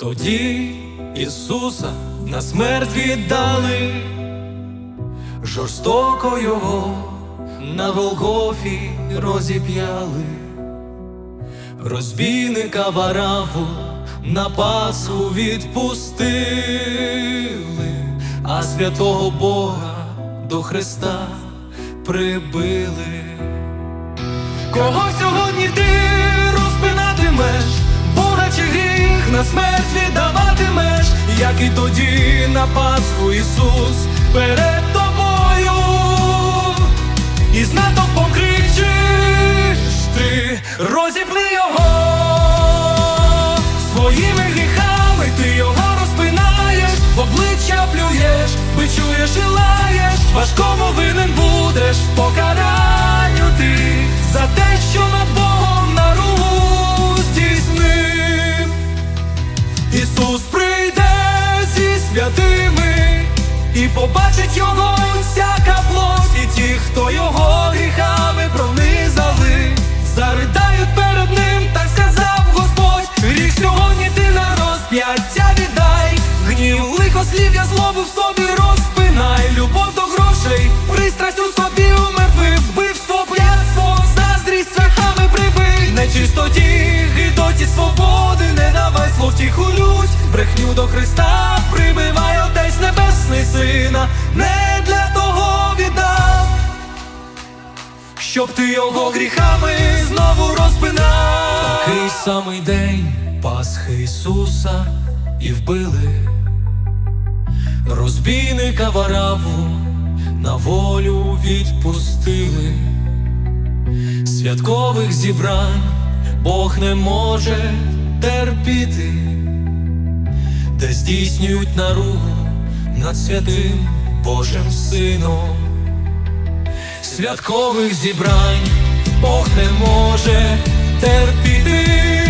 Тоді Ісуса на смерть віддали, жорстоко його на Голгофі розіп'яли, розбійника вараву на пасу відпустили, а святого Бога до Христа прибили. Кого сьогодні ти як і тоді на Пасху Ісус перед тобою, і з натовпом кричиш ти, розіпни його своїми гріхами, ти його розпинаєш, в обличчя плюєш, бичуєш і лаєш, важкому винен будеш покаранню ти за те, що над і побачить його всяка плоть, і ті, хто його гріхами пронизали, заридають перед ним, так сказав Господь. Гріх сьогодні ти на розп'яття віддай, гнів, лихослів'я, злобу в собі розпинай, любов до грошей, пристрасть у собі умертвив, вбивство, п'ятство, заздрість страхами прибий, нечистоті, гидоті свободи, не давай. Слов тиху лють, брехню до Христа прибивай Небесний Сина, не для того віддав, щоб ти його гріхами знову розпинав. Такий самий день Пасхи Ісуса і вбили розбійника вараву на волю відпустили. Святкових зібрань Бог не може терпіти, де здійснюють наругу над святим Божим Сином. Святкових зібрань Бог не може терпіти,